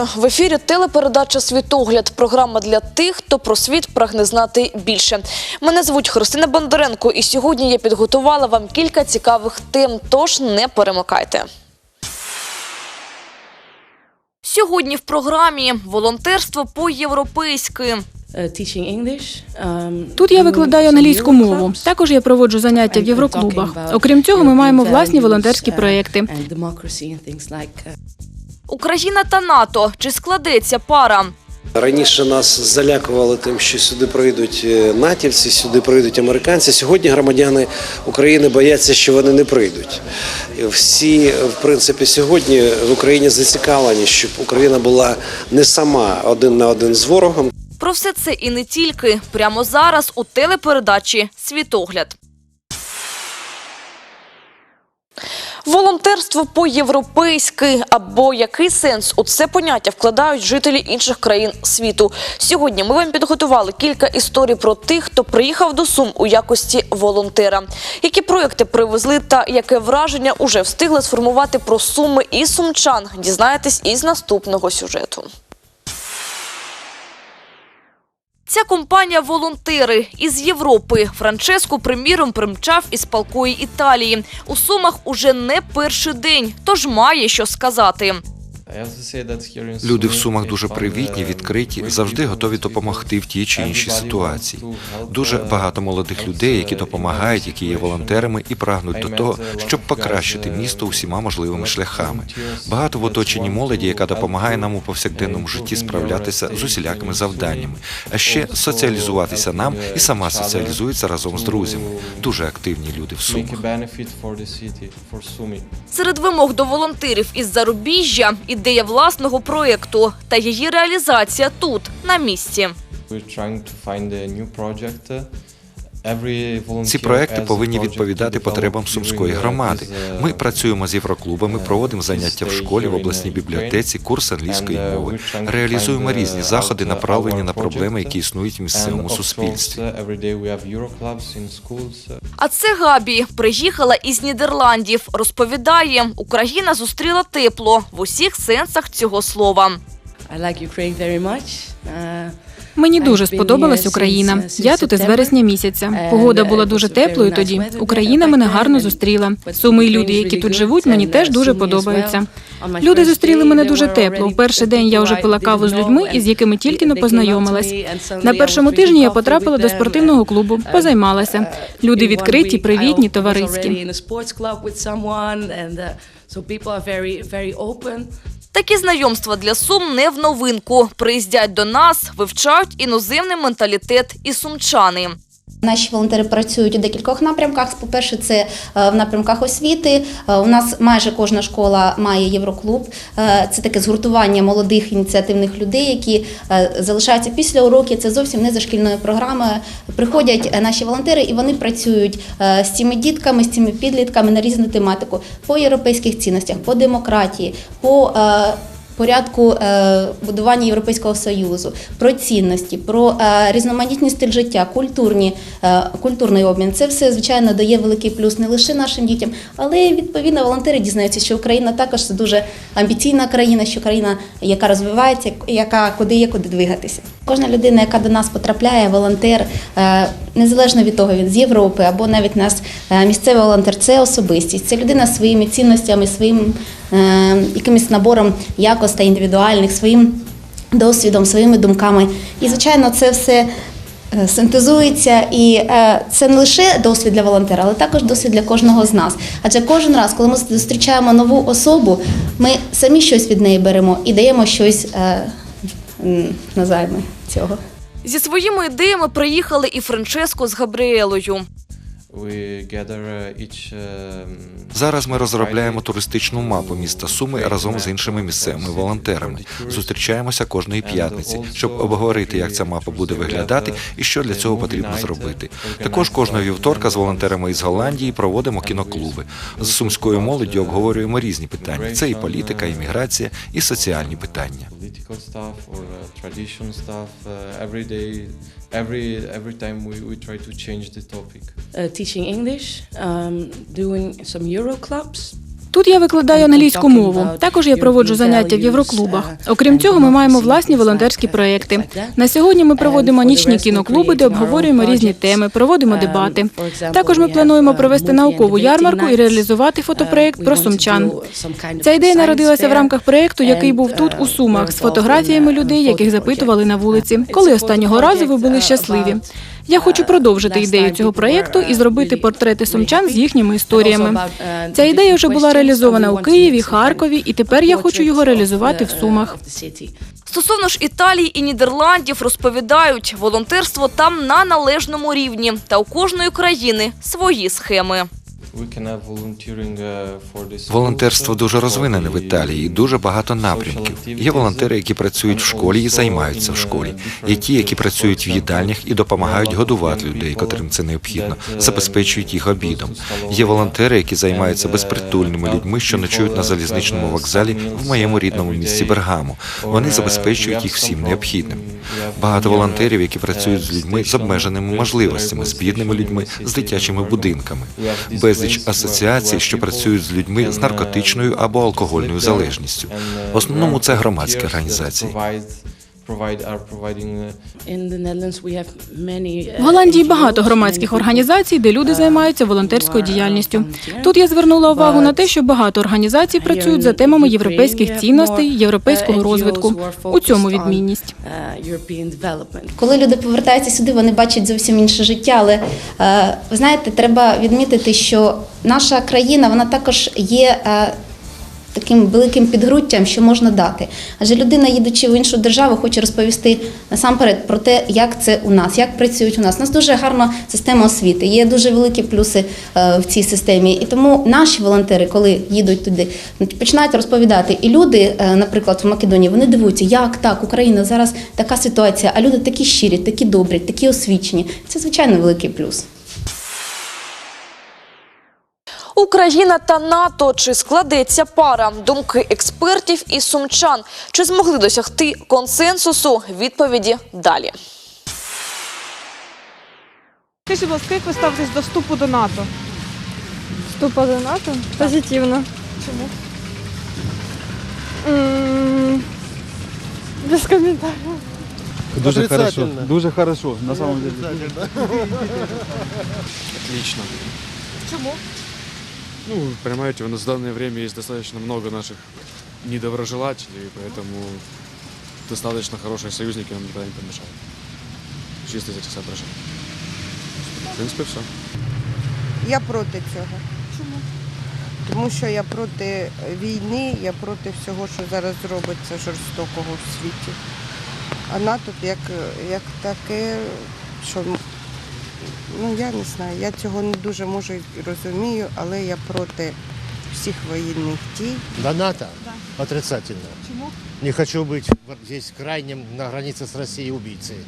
Вітаю в ефірі. Телепередача Світогляд. Програма для тих, хто про світ прагне знати більше. Мене звуть Христина Бондаренко, і сьогодні я підготувала вам кілька цікавих тем. Тож не перемикайте. Сьогодні в програмі волонтерство по-європейськи. teaching Um, Тут я викладаю англійську мову. Також я проводжу заняття в євроклубах. Окрім цього, ми маємо власні волонтерські uh, Україна та НАТО. Чи складеться пара? Раніше нас залякували тим, що сюди прийдуть е, натівці, сюди прийдуть американці. Сьогодні громадяни України бояться, що вони не прийдуть. Всі, в принципі, сьогодні в Україні зацікавлені, щоб Україна була не сама один на один з ворогом. Про все це і не тільки прямо зараз у телепередачі Світогляд. Волонтерство по-європейськи або який сенс у це поняття вкладають жителі інших країн світу. Сьогодні ми вам підготували кілька історій про тих, хто приїхав до Сум у якості волонтера. Які проекти привезли та яке враження уже встигли сформувати про суми і сумчан. Дізнаєтесь із наступного сюжету. Ця компанія волонтери із Європи. Франческо, приміром, примчав із палкої Італії. У Сумах уже не перший день, тож має що сказати. Люди в Сумах дуже привітні, відкриті, завжди готові допомогти в тій чи іншій ситуації. Дуже багато молодих людей, які допомагають, які є волонтерами і прагнуть до того, щоб покращити місто усіма можливими шляхами. Багато в оточенні молоді, яка допомагає нам у повсякденному житті справлятися з усілякими завданнями, а ще соціалізуватися нам і сама соціалізується разом з друзями. Дуже активні люди в Сумах. Серед вимог до волонтерів із зарубіжжя ідея власного проєкту та її реалізація тут, на місці. Ці проекти повинні відповідати потребам сумської громади. Ми працюємо з євроклубами, проводимо заняття в школі, в обласній бібліотеці, курс англійської мови. Реалізуємо різні заходи, направлені на проблеми, які існують в місцевому суспільстві. А це Габі приїхала із Нідерландів. Розповідає, Україна зустріла тепло в усіх сенсах цього слова. I like Ukraine very much. Uh, Мені дуже сподобалась Україна. Я тут із вересня місяця. Погода була дуже теплою тоді. Україна мене гарно зустріла. Суми і люди, які тут живуть, мені теж дуже подобаються. Люди зустріли мене дуже тепло. У перший день я вже пила каву з людьми, із якими тільки не познайомилась. На першому тижні я потрапила до спортивного клубу, позаймалася. Люди відкриті, привітні, товариські. Такі знайомства для Сум не в новинку. Приїздять до нас, вивчають іноземний менталітет і сумчани. Наші волонтери працюють у декількох напрямках. По-перше, це е, в напрямках освіти. Е, У нас майже кожна школа має євроклуб. Е, Це таке згуртування молодих ініціативних людей, які залишаються після уроків. Це зовсім не за шкільною програмою. Приходять наші волонтери і вони працюють з цими дітками, з цими підлітками на різну тематику по європейських цінностях, по демократії, по порядку е, будування Європейського союзу, про цінності, про е, різноманітний стиль життя, культурні, е, культурний обмін. Це все звичайно дає великий плюс не лише нашим дітям, але й відповідно волонтери дізнаються, що Україна також це дуже амбіційна країна, що країна, яка розвивається, яка куди є куди двигатися. Кожна людина, яка до нас потрапляє, волонтер, незалежно від того, він з Європи або навіть нас місцевий волонтер, це особистість. Це людина своїми цінностями, своїм якимось набором якостей індивідуальних, своїм досвідом, своїми думками. І, звичайно, це все е, синтезується, і е, це не лише досвід для волонтера, але також досвід для кожного з нас. Адже кожен раз, коли ми зустрічаємо нову особу, ми самі щось від неї беремо і даємо щось е, м, назайми цього. Зі своїми ідеями приїхали і Франческо з Габріелою. Зараз ми розробляємо туристичну мапу міста Суми разом з іншими місцевими волонтерами. Зустрічаємося кожної п'ятниці, щоб обговорити, як ця мапа буде виглядати і що для цього потрібно зробити. Також кожного вівторка з волонтерами із Голландії проводимо кіноклуби. З сумською молоддю обговорюємо різні питання. Це і політика, і міграція, і соціальні питання. uh. Uh, every every every time we, we try to change the topic. Uh, teaching English, um, doing some Euro clubs. Тут я викладаю англійську мову. Також я проводжу заняття в євроклубах. Окрім цього, ми маємо власні волонтерські проекти. На сьогодні ми проводимо нічні кіноклуби, де обговорюємо різні теми, проводимо дебати. Також ми плануємо провести наукову ярмарку і реалізувати фотопроект про сумчан. Ця ідея народилася в рамках проєкту, який був тут у Сумах, з фотографіями людей, яких запитували на вулиці. Коли останнього разу ви були щасливі? Я хочу продовжити ідею цього проєкту і зробити портрети сумчан з їхніми історіями. Ця ідея вже була реалізована у Києві, Харкові, і тепер я хочу його реалізувати в Сумах. Стосовно ж Італії і Нідерландів розповідають, волонтерство там на належному рівні, та у кожної країни свої схеми. Uh, Волонтерство дуже розвинене в Італії, дуже багато напрямків. Є волонтери, які працюють в школі і займаються в школі. Є ті, які працюють в їдальнях і допомагають годувати людей, котрим це необхідно, забезпечують їх обідом. Є волонтери, які займаються безпритульними людьми, що ночують на залізничному вокзалі в моєму рідному місті Бергамо. Вони забезпечують їх всім необхідним. Багато волонтерів, які працюють з людьми з обмеженими можливостями, з бідними людьми, з дитячими будинками. Безліч асоціацій, що працюють з людьми з наркотичною або алкогольною залежністю. В основному це громадські організації. В Голландії багато громадських організацій, де люди займаються волонтерською діяльністю. Тут я звернула увагу на те, що багато організацій працюють за темами європейських цінностей, європейського розвитку. У цьому відмінність. Коли люди повертаються сюди, вони бачать зовсім інше життя. Але е, ви знаєте, треба відмітити, що наша країна вона також є. Таким великим підґрунтям, що можна дати. Адже людина, їдучи в іншу державу, хоче розповісти насамперед про те, як це у нас, як працюють у нас. У нас дуже гарна система освіти, є дуже великі плюси е, в цій системі. І тому наші волонтери, коли їдуть туди, починають розповідати. І люди, е, наприклад, в Македонії, вони дивуються, як так, Україна зараз така ситуація, а люди такі щирі, такі добрі, такі освічені. Це звичайно великий плюс. Україна та НАТО чи складеться пара? Думки експертів і сумчан. Чи змогли досягти консенсусу? Відповіді далі. Скажіть, будь ласка, як ви ставитесь до вступу до НАТО? Вступа до НАТО? Позитивно. Чому? М, Без комментариев. Дуже хорошо, дуже хорошо, на самом деле. Отлично. Чому? Ну, понимаете, у нас в данное время есть достаточно много наших недоброжелателей, поэтому достаточно хорошие союзники нам никогда не помешают. Чисто из этих соображений. В принципе, все. Я проти цього. Чому? Тому що я проти війни, я проти всього, що зараз робиться жорстокого в світі. А НАТО як, як таке, що ну я не знаю, я цього не дуже можу і розумію, але я проти всіх воєнних дій. До НАТО? Отрицательно. Чому? Не хочу бути здесь крайнім на границі з Росією убійцею.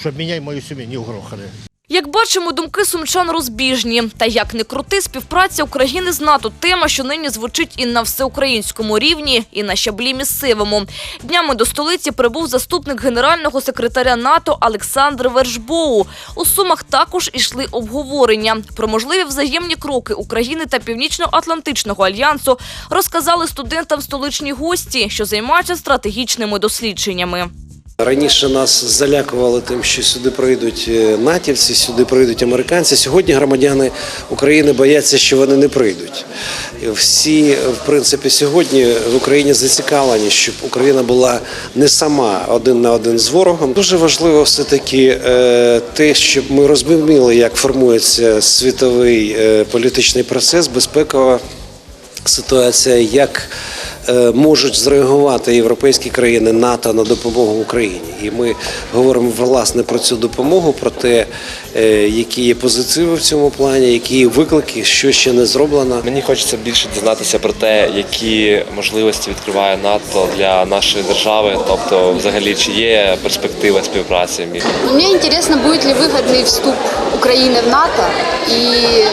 Щоб мене і мою сім'ю не угрохали. Як бачимо, думки сумчан розбіжні. Та як не крути, співпраця України з НАТО – тема, що нині звучить і на всеукраїнському рівні, і на щаблі місцевому. Днями до столиці прибув заступник генерального секретаря НАТО Олександр Вершбоу. У Сумах також ішли обговорення. Про можливі взаємні кроки України та Північно-Атлантичного альянсу розказали студентам столичні гості, що займаються стратегічними дослідженнями. Раніше нас залякували тим, що сюди прийдуть е, натівці, сюди прийдуть американці. Сьогодні громадяни України бояться, що вони не прийдуть. Всі, в принципі, сьогодні в Україні зацікавлені, щоб Україна була не сама один на один з ворогом. Дуже важливо все таки те, щоб ми розуміли, як формується світовий е, політичний процес, безпекова ситуація, як е, можуть зреагувати європейські країни НАТО на допомогу Україні. І ми говоримо власне про цю допомогу, про те, е, які є позитиви в цьому плані, які є виклики, що ще не зроблено. Мені хочеться більше дізнатися про те, які можливості відкриває НАТО для нашої держави, тобто, взагалі, чи є перспектива співпраці між Мне интересно, будет ли выгодный вступ Украины в НАТО и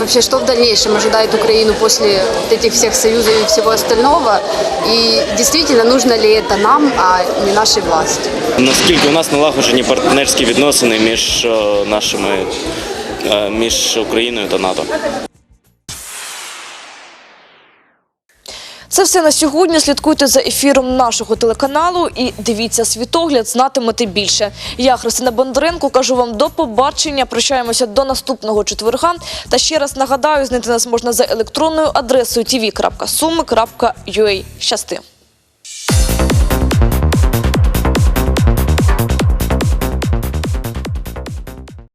вообще, что в дальнейшем ожидает Украину после вот этих всех союзов и всего остального. И действительно, нужно ли это нам, а не нашей власти. наскільки у нас налагоджені партнерські відносини між е, нашими е, між Україною та НАТО. Це все на сьогодні. Слідкуйте за ефіром нашого телеканалу і дивіться світогляд, знатимете більше. Я Христина Бондаренко кажу вам до побачення. Прощаємося до наступного четверга. Та ще раз нагадаю, знайти нас можна за електронною адресою tv.sumi.ua. Щасти.